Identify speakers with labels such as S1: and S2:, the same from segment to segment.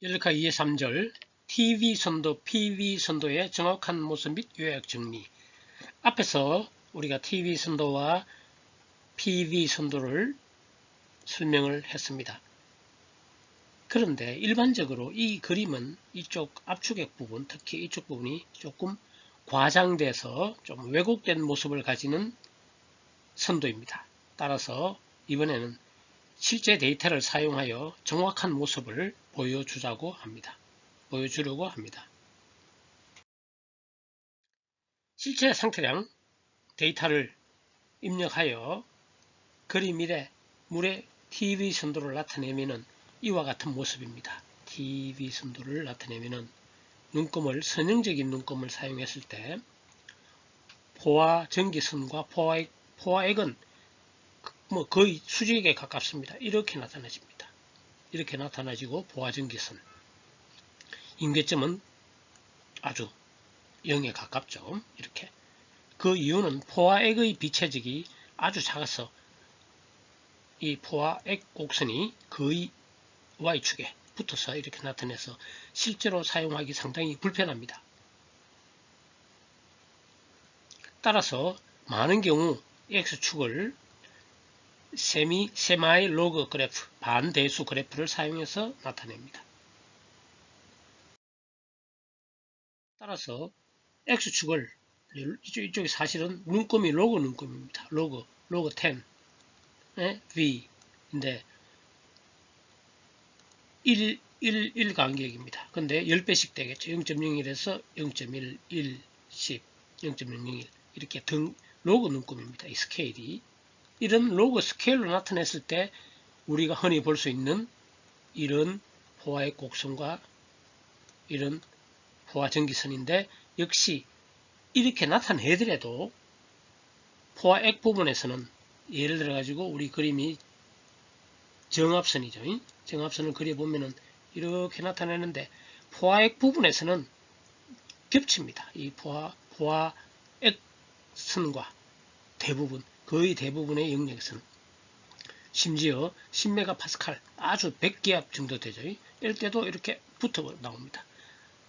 S1: 열카 2의 3절 TV 선도, PV 선도의 정확한 모습 및 요약 정리 앞에서 우리가 TV 선도와 PV 선도를 설명을 했습니다. 그런데 일반적으로 이 그림은 이쪽 압축액 부분, 특히 이쪽 부분이 조금 과장돼서 좀 왜곡된 모습을 가지는 선도입니다. 따라서 이번에는 실제 데이터를 사용하여 정확한 모습을 보여주자고 합니다. 보여주려고 합니다. 실제 상태량 데이터를 입력하여 그림 1에 물의 TV 선도를 나타내면 이와 같은 모습입니다. TV 선도를 나타내면 눈금을 선형적인 눈금을 사용했을 때 포화 전기선과 포화액, 포화액은 뭐 거의 수직에 가깝습니다. 이렇게 나타나집니다. 이렇게 나타나지고 포화전기선 임계점은 아주 0에 가깝죠. 이렇게 그 이유는 포화액의 비체적이 아주 작아서 이 포화액 곡선이 거의 Y축에 붙어서 이렇게 나타내서 실제로 사용하기 상당히 불편합니다. 따라서 많은 경우 X축을 세미, 세마이 로그 그래프, 반대수 그래프를 사용해서 나타냅니다. 따라서 X축을 이쪽, 이쪽이 사실은 눈금이 로그 눈금입니다. 로그, 로그 10, 에, V인데 1, 1, 1 간격입니다. 근데 10배씩 되겠죠. 0.01에서 0.1, 1, 10, 0.001 이렇게 등 로그 눈금입니다. 이 스케일이 이런 로그 스케일로 나타냈을 때 우리가 흔히 볼 수 있는 이런 포화의 곡선과 이런 포화 전기선인데 역시 이렇게 나타내더라도 포화액 부분에서는 예를 들어 가지고 우리 그림이 정합선이죠. 정합선을 그려보면은 이렇게 나타내는데 포화액 부분에서는 겹칩니다. 이 포화, 포화액 선과 대부분 거의 대부분의 영역에서는 심지어 10메가파스칼 아주 100기압 정도 되죠. 이럴 때도 이렇게 붙어 나옵니다.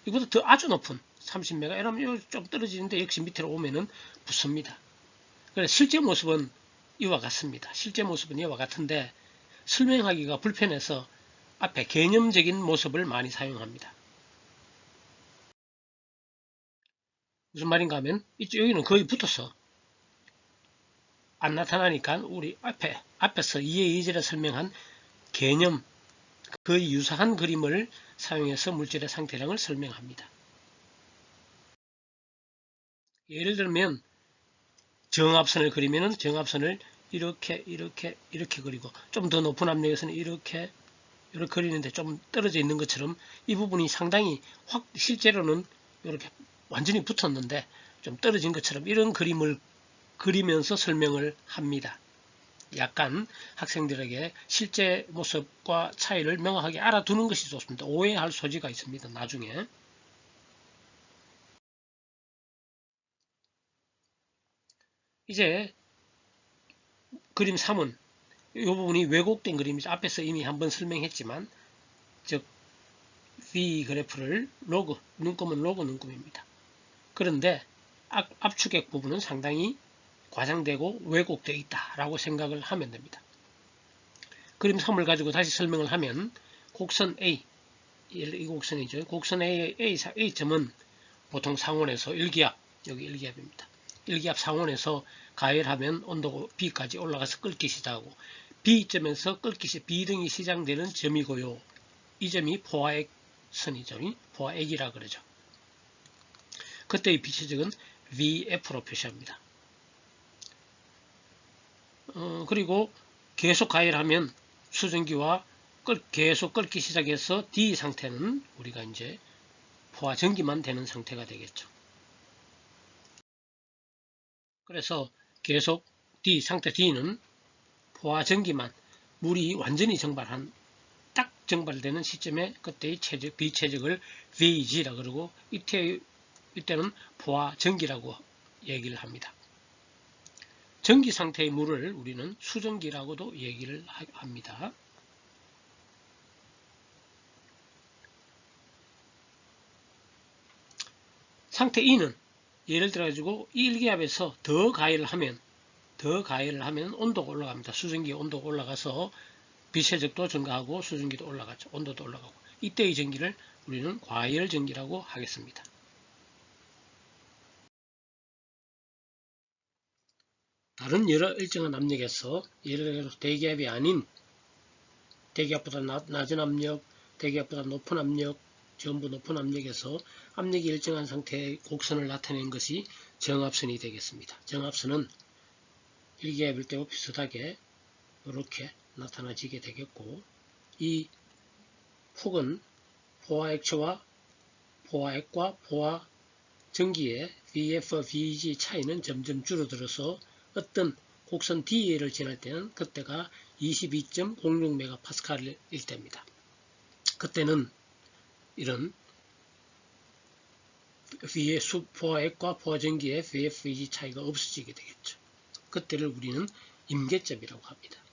S1: 이보다 더 아주 높은 30메가 이러면 좀 떨어지는데 역시 밑으로 오면은 붙습니다. 그래서 실제 모습은 이와 같습니다. 실제 모습은 이와 같은데 설명하기가 불편해서 앞에 개념적인 모습을 많이 사용합니다. 무슨 말인가 하면 이쪽 여기는 거의 붙어서 안 나타나니까 우리 앞에 앞에서 2의 2절에 설명한 개념 거의 유사한 그림을 사용해서 물질의 상태량을 설명합니다. 예를 들면 정합선을 그리면 정합선을 이렇게 이렇게 이렇게 그리고 좀 더 높은 압력에서는 이렇게 이렇게 그리는데 좀 떨어져 있는 것처럼 이 부분이 상당히 확 실제로는 이렇게 완전히 붙었는데 좀 떨어진 것처럼 이런 그림을 그리면서 설명을 합니다. 약간 학생들에게 실제 모습과 차이를 명확하게 알아두는 것이 좋습니다. 오해할 소지가 있습니다. 나중에. 이제 그림 3은 이 부분이 왜곡된 그림이죠. 앞에서 이미 한번 설명했지만 즉 V 그래프를 로그, 눈금은 로그 눈금입니다. 그런데 압축액 부분은 상당히 과장되고 왜곡되어 있다라고 생각을 하면 됩니다. 그림 3을 가지고 다시 설명을 하면 곡선 A, 이 곡선이죠. 곡선 A, A, A점은 보통 상온에서 1기압, 여기 1기압입니다. 1기압 상온에서 가열하면 온도가 B까지 올라가서 끓기 시작하고 B점에서 끓기 시 B등이 시작되는 점이고요. 이 점이 포화액 선이죠. 포화액이라 그러죠. 그때의 비체적은 VF로 표시합니다. 어, 그리고 계속 가열하면 수증기와 끓, 계속 끓기 시작해서 D 상태는 우리가 이제 포화 전기만 되는 상태가 되겠죠. 그래서 계속 D 상태 D는 포화 전기만 물이 완전히 정발한 딱 정발되는 시점에 그때의 최적, 비최적을 VG라 그러고 이때 이때는 포화 전기라고 얘기를 합니다. 전기 상태의 물을 우리는 수증기라고도 얘기를 합니다. 상태 2는 예를 들어 가지고 1기압에서 더 가열을 하면 더 가열을 하면 온도가 올라갑니다. 수증기 온도가 올라가서 비세적도 증가하고 수증기도 올라가죠. 온도도 올라가고 이때의 전기를 우리는 과열 전기라고 하겠습니다. 다른 여러 일정한 압력에서 예를 들어 대기압이 아닌 대기압보다 낮은 압력, 대기압보다 높은 압력, 전부 높은 압력에서 압력이 일정한 상태의 곡선을 나타내는 것이 정압선이 되겠습니다. 정압선은 일기압일 때와 비슷하게 이렇게 나타나지게 되겠고 이 폭은 포화 액체와 포화 액과 포화 전기의 VF, VG 차이는 점점 줄어들어서 어떤 곡선 DA를 지날 때는 그때가 22.06MPa일 때입니다. 그때는 이런 V의 수 포화액과 포화전기의 VFG 차이가 없어지게 되겠죠. 그때를 우리는 임계점이라고 합니다.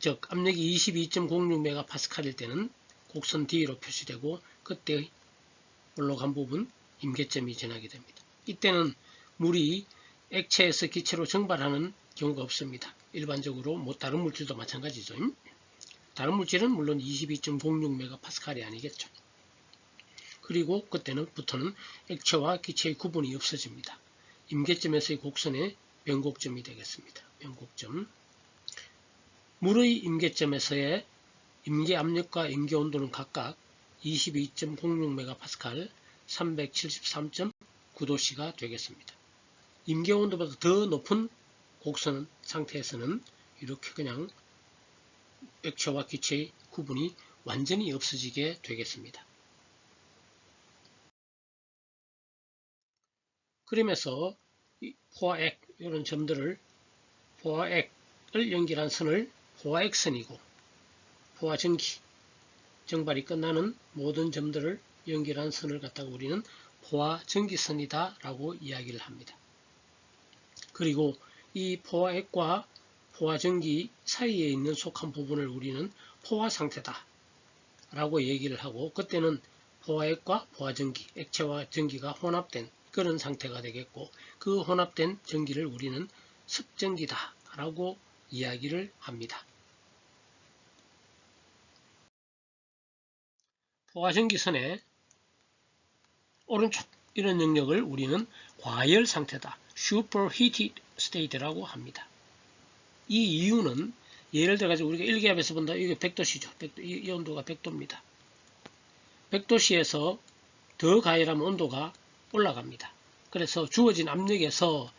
S1: 즉 압력이 22.06MPa일 때는 곡선 D로 표시되고 그때 올라간 부분 임계점이 지나게 됩니다. 이때는 물이 액체에서 기체로 증발하는 경우가 없습니다. 일반적으로 뭐 다른 물질도 마찬가지죠. 다른 물질은 물론 22.06MPa이 아니겠죠. 그리고 그때는부터는 액체와 기체의 구분이 없어집니다. 임계점에서의 곡선의 변곡점이 되겠습니다. 변곡점. 물의 임계점에서의 임계 압력과 임계 온도는 각각 22.06MPa, 373.9도씨가 되겠습니다. 임계 온도보다 더 높은 곡선 상태에서는 이렇게 그냥 액체와 기체의 구분이 완전히 없어지게 되겠습니다. 그러면서 포화 액 이런 점들을 포화 액을 연결한 선을 포화 액선이고 포화 전기 정발이 끝나는 모든 점들을 연결한 선을 갖다가 우리는 포화 전기선이다 라고 이야기를 합니다. 그리고 이 포화액과 포화전기 사이에 있는 속한 부분을 우리는 포화상태다 라고 얘기를 하고 그때는 포화액과 포화전기, 액체와 전기가 혼합된 그런 상태가 되겠고 그 혼합된 전기를 우리는 습전기다 라고 이야기를 합니다. 포화전기선의 오른쪽 이런 영역을 우리는 과열 상태다. Superheated state라고 합니다. 이 이유는 예를 들어 가지고 우리가 1기압에서 본다. 이게 100도씨죠. 100도, 이, 온도가 100도입니다. 100도씨에서 더 가열하면 온도가 올라갑니다. 그래서 주어진 압력에서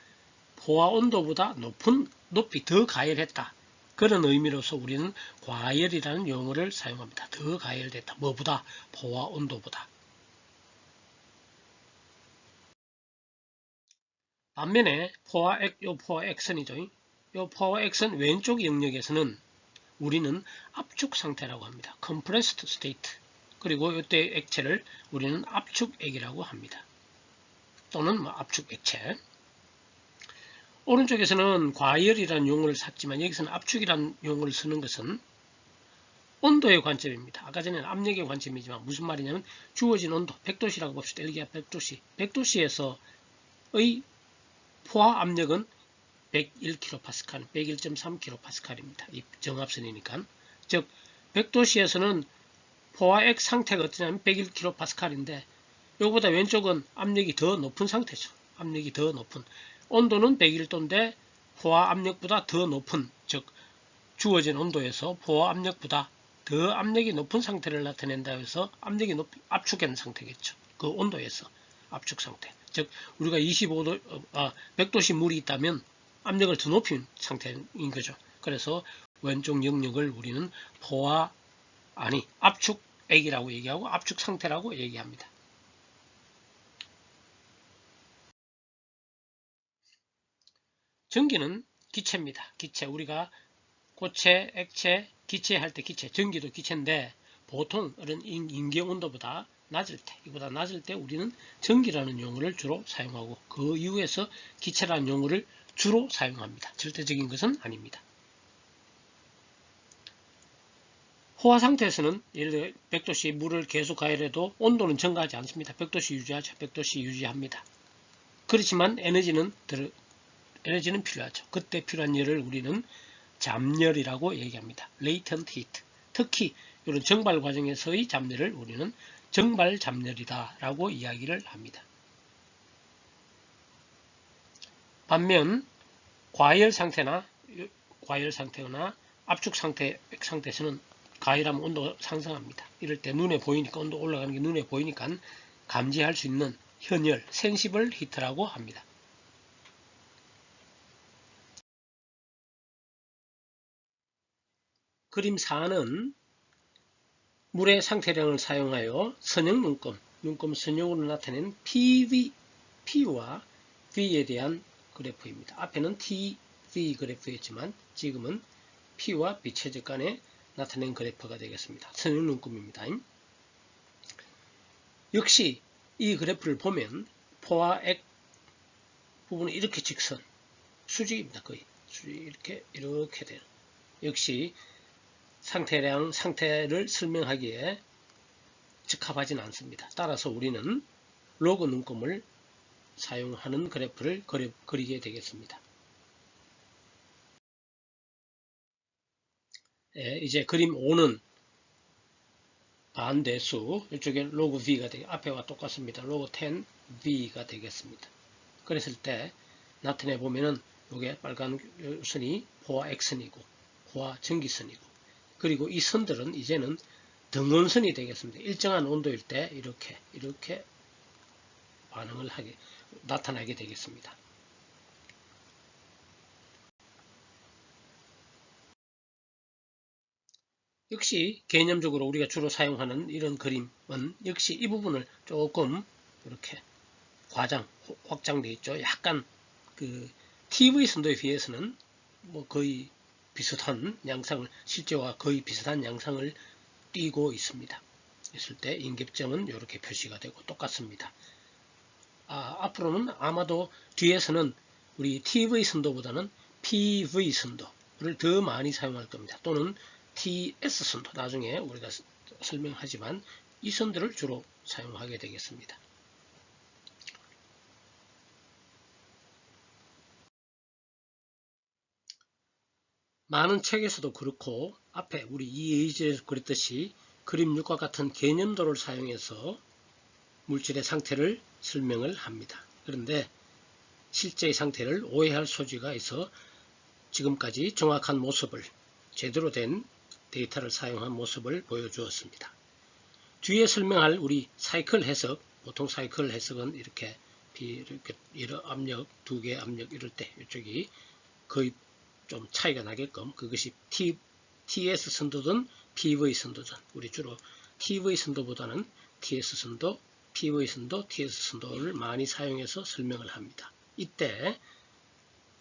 S1: 포화 온도보다 높은 높이 더 가열했다. 그런 의미로서 우리는 과열이라는 용어를 사용합니다. 더 가열됐다. 뭐보다? 포화 온도보다. 반면에 포화 액, 요 포화 액선이죠. 요 포화 액선 왼쪽 영역에서는 우리는 압축 상태라고 합니다. compressed state. 그리고 이때 액체를 우리는 압축액이라고 합니다. 또는 뭐 압축 액체. 오른쪽에서는 과열이라는 용어를 샀지만 여기서는 압축이라는 용어를 쓰는 것은 온도의 관점입니다. 아까 전에는 압력의 관점이지만 무슨 말이냐면 주어진 온도 100도씨라고 봅시다. 여기가 100도씨. 100도씨에서의 포화 압력은 101kPa, 101.3kPa입니다. 이 정합선이니까. 즉 100도씨에서는 포화액 상태가 어떠냐면 101kPa인데 이거보다 왼쪽은 압력이 더 높은 상태죠. 압력이 더 높은. 온도는 101도인데 포화 압력보다 더 높은, 즉 주어진 온도에서 포화 압력보다 더 압력이 높은 상태를 나타낸다 해서 압력이 높이 압축된 상태겠죠. 그 온도에서 압축 상태. 즉 우리가 25도 아, 100도씨 물이 있다면 압력을 더 높인 상태인 거죠. 그래서 왼쪽 영역을 우리는 포화 아니 압축액이라고 얘기하고 압축 상태라고 얘기합니다. 전기는 기체입니다. 기체 우리가 고체, 액체, 기체 할 때 기체, 전기도 기체인데 보통 이런 인계 온도보다 낮을 때, 이보다 낮을 때 우리는 전기라는 용어를 주로 사용하고 그 이후에서 기체라는 용어를 주로 사용합니다. 절대적인 것은 아닙니다. 포화 상태에서는 예를 들어 100도씨 물을 계속 가열해도 온도는 증가하지 않습니다. 100도씨 유지하죠. 100도씨 유지합니다. 그렇지만 에너지는 들, 에너지는 필요하죠. 그때 필요한 열을 우리는 잠열이라고 얘기합니다. latent heat. 특히 이런 정발 과정에서의 잠열을 우리는 정발 잠열이다 라고 이야기를 합니다. 반면 과열 상태나 과열 상태나 압축 상태 상태에서는 가열하면 온도가 상승합니다. 이럴 때 눈에 보이니까 온도 올라가는 게 눈에 보이니까 감지할 수 있는 현열, 센시블 히트라고 합니다. 그림 4는 물의 상태량을 사용하여 선형 눈금, 눈금 선형으로 나타낸 PV, P와 V에 대한 그래프입니다. 앞에는 TV 그래프였지만 지금은 P와 B 최적 간에 나타낸 그래프가 되겠습니다. 선형 눈금입니다. 역시 이 그래프를 보면 포와 액 부분은 이렇게 직선 수직입니다. 거의 수직 이렇게 이렇게 되는 역시 상태량 상태를 설명하기에 적합하진 않습니다. 따라서 우리는 로그 눈금을 사용하는 그래프를 그리, 그리게 되겠습니다. 예, 이제 그림 5는 반대수 이쪽에 로그 V가 되게 앞에와 똑같습니다. 로그 10 V가 되겠습니다. 그랬을 때 나타내 보면은 이게 빨간 선이 포화 X선이고 포화 전기선이고 그리고 이 선들은 이제는 등원선이 되겠습니다. 일정한 온도일 때 이렇게 이렇게 반응을 하게 나타나게 되겠습니다. 역시 개념적으로 우리가 주로 사용하는 이런 그림은 역시 이 부분을 조금 이렇게 과장, 확장되어 있죠. 약간 그 TV 선도에 비해서는 뭐 거의 비슷한 양상을 실제와 거의 비슷한 양상을 띄고 있습니다. 있을 때 인격점은 이렇게 표시가 되고 똑같습니다. 아, 앞으로는 아마도 뒤에서는 우리 TV 선도보다는 PV 선도를 더 많이 사용할 겁니다. 또는 TS 선도 나중에 우리가 설명하지만 이 선들을 주로 사용하게 되겠습니다. 많은 책에서도 그렇고 앞에 우리 이에이즈에서 그랬듯이 그림 6과 같은 개념도를 사용해서 물질의 상태를 설명을 합니다. 그런데 실제의 상태를 오해할 소지가 있어 지금까지 정확한 모습을 제대로 된 데이터를 사용한 모습을 보여주었습니다. 뒤에 설명할 우리 사이클 해석, 보통 사이클 해석은 이렇게 이렇게 이런 압력, 두 개 압력 이럴 때 이쪽이 거의 좀 차이가 나게끔 그것이 T, TS 선도든 PV 선도든 우리 주로 TV 선도보다는 TS 선도, PV 선도, TS 선도를 많이 사용해서 설명을 합니다. 이때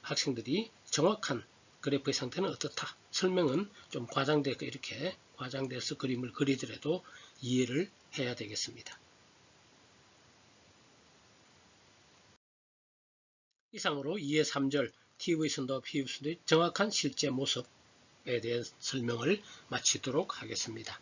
S1: 학생들이 정확한 그래프의 상태는 어떻다. 설명은 좀 과장되고 이렇게 과장돼서 그림을 그리더라도 이해를 해야 되겠습니다. 이상으로 2의 3절 TV 선도, 선도의 정확한 실제 모습에 대한 설명을 마치도록 하겠습니다.